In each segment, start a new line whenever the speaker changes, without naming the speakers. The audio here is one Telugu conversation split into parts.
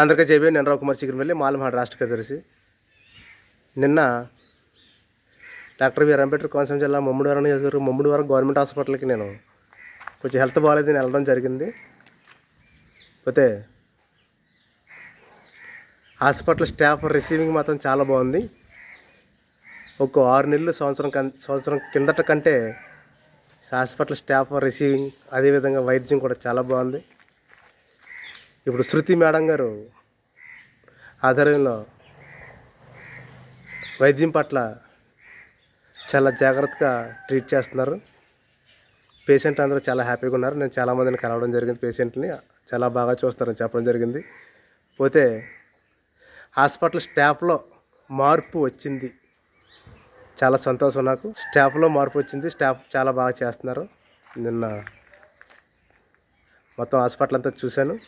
అందరికీ చెప్పి నేను రవికుమార్ శిఖరం వెళ్ళి మాలమహాడు రాష్ట్ర కార్యదర్శి. నిన్న డాక్టర్ బిఆర్ అంబేద్కర్ కోనసీమ జిల్లా ముమ్మడివరం నియోజకవర్గం ముమ్మడివరం గవర్నమెంట్ హాస్పిటల్కి నేను కొంచెం హెల్త్ బాగాలేదని వెళ్ళడం జరిగింది. పోతే హాస్పిటల్ స్టాఫ్ రిసీవింగ్ మాత్రం చాలా బాగుంది. ఒక ఆరు నెలలు సంవత్సరం కన్ సంవత్సరం కిందట కంటే హాస్పిటల్ స్టాఫ్ రిసీవింగ్ అదేవిధంగా వైద్యం కూడా చాలా బాగుంది. ఇప్పుడు శృతి మేడం గారు ఆధ్వర్యంలో వైద్యం పట్ల చాలా జాగ్రత్తగా ట్రీట్ చేస్తున్నారు. పేషెంట్ అందరూ చాలా హ్యాపీగా ఉన్నారు. నేను చాలామందిని కలవడం జరిగింది. పేషెంట్ని చాలా బాగా చూస్తారని చెప్పడం జరిగింది. పోతే హాస్పిటల్ స్టాఫ్లో మార్పు వచ్చింది. చాలా సంతోషం నాకు. స్టాఫ్లో మార్పు వచ్చింది. స్టాఫ్ చాలా బాగా చేస్తున్నారు. నిన్న మొత్తం హాస్పిటల్ అంతా చూశాను.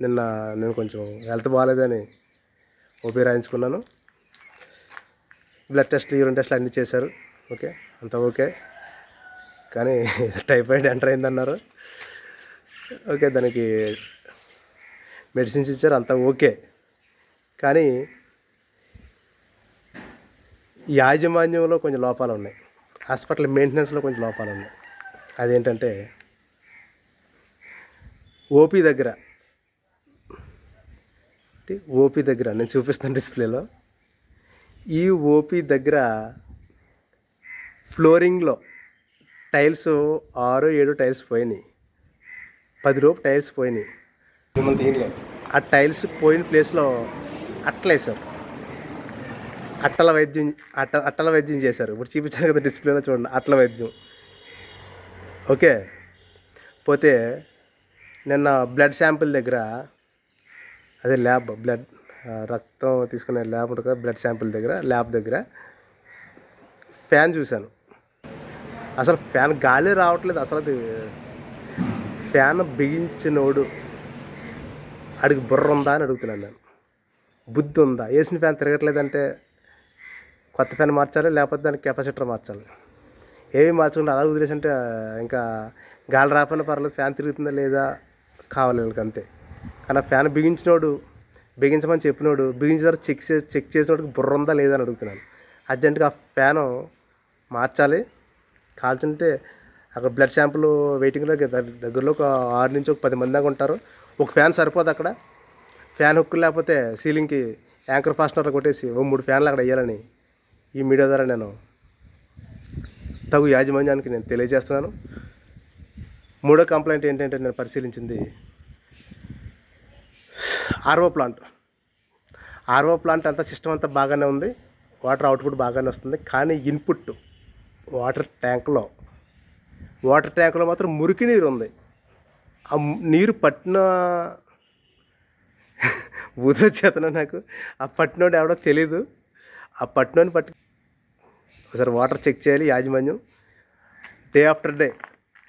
నిన్న నేను కొంచెం హెల్త్ బాగాలేదని ఓపీ రాయించుకున్నాను. బ్లడ్ టెస్ట్ యూరిన్ టెస్ట్లు అన్నీ చేశారు. ఓకే? అంతా ఓకే. కానీ టైఫాయిడ్ ఎంటర్ అయిందన్నారు. ఓకే దానికి మెడిసిన్స్ ఇచ్చారు అంతా ఓకే. కానీ యాజమాన్యంలో కొంచెం లోపాలు ఉన్నాయి. హాస్పిటల్ మెయింటెనెన్స్లో కొంచెం లోపాలు ఉన్నాయి. అదేంటంటే ఓపీ దగ్గర ఓపీ దగ్గర నేను చూపిస్తాను డిస్ప్లేలో. ఈ ఓపీ దగ్గర ఫ్లోరింగ్లో టైల్స్ ఆరు ఏడు టైల్స్ పోయినాయి. పది రూపు టైల్స్ పోయినాయి. ఆ టైల్స్ పోయిన ప్లేస్లో అట్లేసారు అట్టల వైద్యం అట్ట అట్టల వైద్యం చేశారు. ఇప్పుడు చూపించాను కదా డిస్ప్లేలో చూడండి అట్ల వైద్యం. ఓకే? పోతే నిన్న బ్లడ్ శాంపిల్ దగ్గర అదే ల్యాబ్ బ్లడ్ రక్తం తీసుకునే ల్యాబ్ ఉంటుంది కదా బ్లడ్ శాంపిల్ దగ్గర ల్యాబ్ దగ్గర. ఫ్యాన్ చూశాను. అసలు ఫ్యాన్ గాలి రావట్లేదు అసలు అది. ఫ్యాన్ బిగించినోడు. అడిగి బుర్ర ఉందా అని అడుగుతున్నాను నేను. బుద్ధి ఉందా? వేసిన ఫ్యాన్ తిరగట్లేదంటే కొత్త ఫ్యాన్ మార్చాలి లేకపోతే దానికి కెపాసిటర్ మార్చాలి. ఏవి మార్చకుండా అలా వదిలేసంటే ఇంకా గాలి రాకపోయినా పర్లేదు ఫ్యాన్ తిరుగుతుందా లేదా కావాలి వీళ్ళకి అంతే. కానీ ఆ ఫ్యాన్ బిగించినోడు బిగించమని చెప్పినోడు బిగించిన తర్వాత చెక్ చే చెక్ చేసినోడికి బుర్ర ఉందా లేదని అడుగుతున్నాను. అర్జెంటుగా ఆ ఫ్యాను మార్చాలి. కాల్చుంటే అక్కడ బ్లడ్ శాంపుల్ వెయిటింగ్లో దగ్గరలో ఒక ఆరు నుంచి ఒక పది మంది దాకా ఉంటారు. ఒక ఫ్యాన్ సరిపోదు అక్కడ. ఫ్యాన్ హుక్ లేకపోతే సీలింగ్కి యాంకర్ ఫాస్ట్నర్ కొట్టేసి ఓ మూడు ఫ్యాన్లు అక్కడ వేయాలని ఈ మీడియా ద్వారా నేను తగు యాజమాన్యానికి నేను తెలియజేస్తున్నాను. మూడో కంప్లైంట్ ఏంటంటే నేను పరిశీలించింది ఆర్ఓ ప్లాంట్. ఆర్ఓ ప్లాంట్ అంతా సిస్టమ్ అంతా బాగానే ఉంది. వాటర్ అవుట్పుట్ బాగానే వస్తుంది. కానీ ఇన్పుట్ వాటర్ ట్యాంక్లో వాటర్ ట్యాంక్లో మాత్రం మురికి నీరు ఉంది. ఆ నీరు పట్టిన ఊదో చేతన నాకు ఆ పట్టినోడు ఎవడో తెలీదు. ఆ పట్టినోని పట్టి ఒకసారి వాటర్ చెక్ చేయాలి యాజమాన్యం. డే ఆఫ్టర్ డే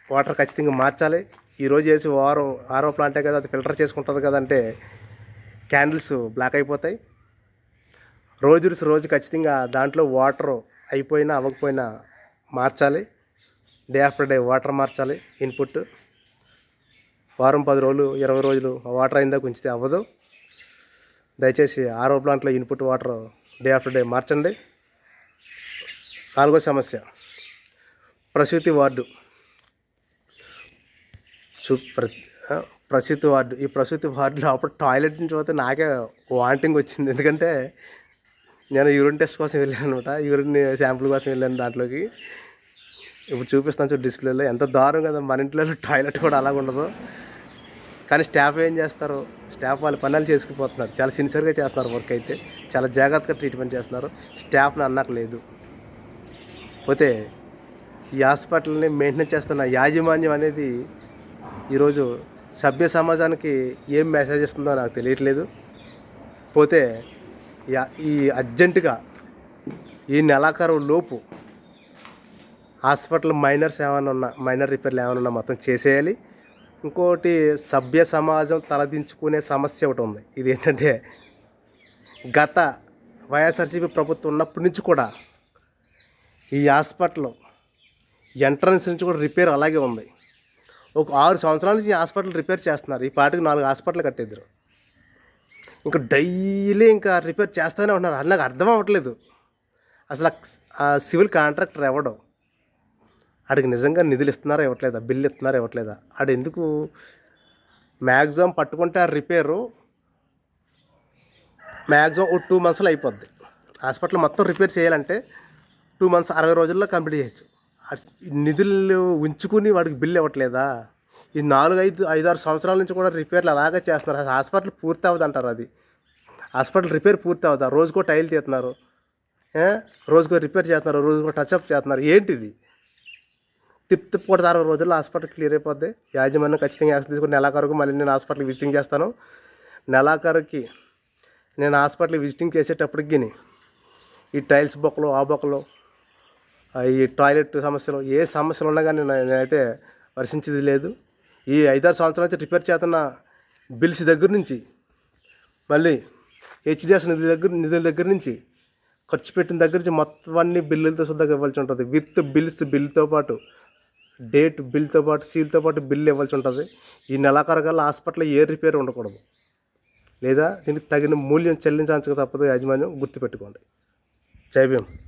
వాటర్ ఖచ్చితంగా మార్చాలి. ఈరోజు వేసి వారం ఆరో ప్లాంటే కదా అది ఫిల్టర్ చేసుకుంటుంది కదంటే క్యాండిల్స్ బ్లాక్ అయిపోతాయి. రోజు రోజు ఖచ్చితంగా దాంట్లో వాటర్ అయిపోయినా అవ్వకపోయినా మార్చాలి. డే ఆఫ్టర్ డే వాటర్ మార్చాలి ఇన్పుట్. వారం పది రోజులు ఇరవై రోజులు వాటర్ అయిందా ఉంచితే అవ్వదు. దయచేసి ఆరో ప్లాంట్లో input water day after day మార్చండి. నాలుగో సమస్య. ప్రసూతి వార్డు. చూ ప్ర ప్రసూతి వార్డు ఈ ప్రసూతి వార్డులో అప్పుడు టాయిలెట్ నుంచి పోతే నాకే వాంటింగ్ వచ్చింది. ఎందుకంటే నేను యూరిన్ టెస్ట్ కోసం వెళ్ళాను అనమాట యూరిన్ శాంపుల్ కోసం వెళ్ళాను దాంట్లోకి. ఇప్పుడు చూపిస్తాను చూడు డిస్ప్లేలో. ఎంత దారుణం కదా మన ఇంట్లో టాయిలెట్ కూడా అలాగ ఉండదు. కానీ స్టాఫ్ ఏం చేస్తారు? స్టాఫ్ వాళ్ళ పనులు చేసుకుపోతున్నారు. చాలా సిన్సియర్గా చేస్తున్నారు వర్క్ అయితే. చాలా జాగ్రత్తగా ట్రీట్మెంట్ చేస్తున్నారు. స్టాఫ్ని అన్నాక లేదు పోతే ఈ హాస్పిటల్ని మెయింటెనెన్స్ చేస్తున్న యాజమాన్యం అనేది ఈరోజు సభ్య సమాజానికి ఏం మెసేజ్ ఇస్తుందో నాకు తెలియట్లేదు. పోతే ఈ అర్జెంటుగా ఈ నెలాఖరు లోపు హాస్పిటల్ మైనర్స్ ఏమైనా ఉన్నా మైనర్ రిపేర్లు ఏమైనా ఉన్నా మొత్తం చేసేయాలి. ఇంకోటి సభ్య సమాజం తలదించుకునే సమస్య ఒకటి ఉంది. ఇది ఏంటంటే గత వైఎస్ఆర్సీపీ ప్రభుత్వం ఉన్నప్పటి నుంచి కూడా ఈ హాస్పిటల్ ఎంట్రన్స్ నుంచి కూడా రిపేర్ అలాగే ఉంది. ఒక ఆరు సంవత్సరాల నుంచి హాస్పిటల్ రిపేర్ చేస్తున్నారు. ఈ పాటికి నాలుగు హాస్పిటల్ కట్టేద్దరు. ఇంకా డైలీ ఇంకా రిపేర్ చేస్తూనే ఉన్నారు అది నాకు అర్థం అవ్వట్లేదు. అసలు ఆ- సివిల్ కాంట్రాక్టర్ ఎవడు? ఆడికి నిజంగా నిధులు ఇస్తున్నారా ఇవ్వట్లేదా? బిల్లు ఇస్తున్నారా ఇవ్వట్లేదా? ఆడు ఎందుకు మ్యాక్సిమం పట్టుకుంటే ఆ రిపేరు మ్యాక్సిమం ఓ టూ మంత్స్లో అయిపోద్ది. హాస్పిటల్ మొత్తం రిపేర్ చేయాలంటే టూ మంత్స్ అరవై రోజుల్లో కంప్లీట్ చేయొచ్చు. నిధులు ఉంచుకుని వాడికి బిల్లు ఇవ్వట్లేదా? ఈ నాలుగు ఐదు ఐదు ఆరు సంవత్సరాల నుంచి కూడా రిపేర్లు అలాగే చేస్తున్నారు. హాస్పిటల్ పూర్తి అవ్వదు అంటారు అది. హాస్పిటల్ రిపేర్ పూర్తి అవుతా రోజుకో టైల్ తీస్తున్నారు. రోజుకో రిపేర్ చేస్తున్నారు. రోజుకో టచ్అప్ చేస్తున్నారు. ఏంటిది? తిప్పి తిప్పి రోజుల్లో హాస్పిటల్ క్లియర్ అయిపోద్ది. యాజమాన్యం ఖచ్చితంగా యాక్షన్ తీసుకుని నెలాఖరుకు మళ్ళీ నేను హాస్పిటల్కి విజిటింగ్ చేస్తాను. నెలాఖరుకి నేను హాస్పిటల్ విజిటింగ్ చేసేటప్పటికి ఈ టైల్స్ బొక్కలు ఆ బొక్కలు ఈ టాయిలెట్ సమస్యలు ఏ సమస్యలు ఉన్నా కానీ నేనైతే వర్షించేది లేదు. ఈ ఐదారు సంవత్సరాల నుంచి రిపేర్ చేస్తున్న బిల్స్ దగ్గర నుంచి మళ్ళీ హెచ్డిఎస్ నిధి దగ్గర నిధుల దగ్గర నుంచి ఖర్చు పెట్టిన దగ్గర నుంచి మొత్తం అన్ని బిల్లులతో సుద్దాగా ఇవ్వాల్సి ఉంటుంది. విత్ బిల్స్ బిల్తో పాటు డేట్ బిల్తో పాటు సీల్తో పాటు బిల్ ఇవ్వాల్సి ఉంటుంది. ఈ నెలాఖరుకల్లా హాస్పిటల్లో ఏ రిపేర్ ఉండకూడదు. లేదా దీనికి తగిన మూల్యం చెల్లించాల్సి తప్పదు యాజమాన్యం గుర్తుపెట్టుకోండి. జై భీమ్.